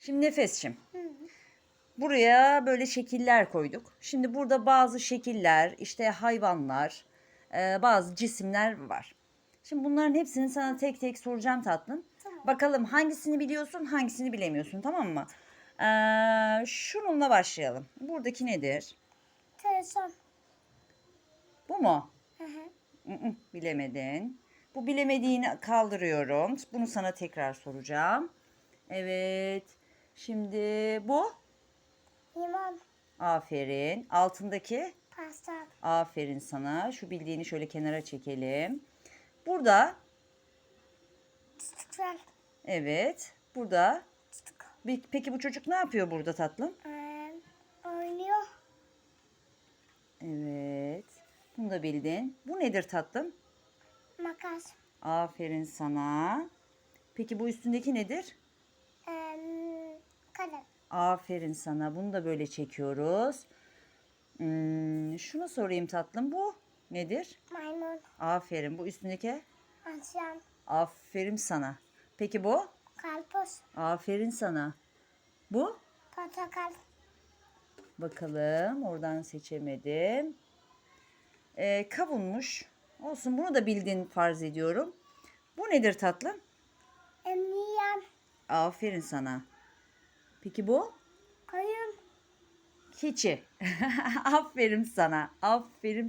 Şimdi Nefesçim. Buraya böyle şekiller koyduk. Şimdi burada bazı şekiller, işte hayvanlar, e, bazı cisimler var. Şimdi bunların hepsini sana tek tek soracağım tatlım. Tamam. Bakalım hangisini biliyorsun, hangisini bilemiyorsun tamam mı? Ee, şununla başlayalım. Buradaki nedir? Telefon. Bu mu? Hı hı. Mm-mm, bilemedin. Bu bilemediğini kaldırıyorum. Bunu sana tekrar soracağım. Evet. Şimdi bu. Limon. Aferin. Altındaki. Pasta. Aferin sana. Şu bildiğini şöyle kenara çekelim. Burada. Tutuklar. Evet. Burada. Bir- Peki bu çocuk ne yapıyor burada tatlım? Ee, oynuyor. Evet. Bunu da bildin. Bu nedir tatlım? Makas. Aferin sana. Peki bu üstündeki nedir? Aferin sana. Bunu da böyle çekiyoruz. Hmm, şunu sorayım tatlım. Bu nedir? Maymun. Aferin. Bu üstündeki? Aslan. Aferin sana. Peki bu? Karpuz. Aferin sana. Bu? Portakal. Bakalım. Oradan seçemedim. Ee, kavunmuş. Olsun. Bunu da bildin farz ediyorum. Bu nedir tatlım? Emniyen. Aferin sana. Peki bu? Koyun. Keçi. Aferin sana. Aferin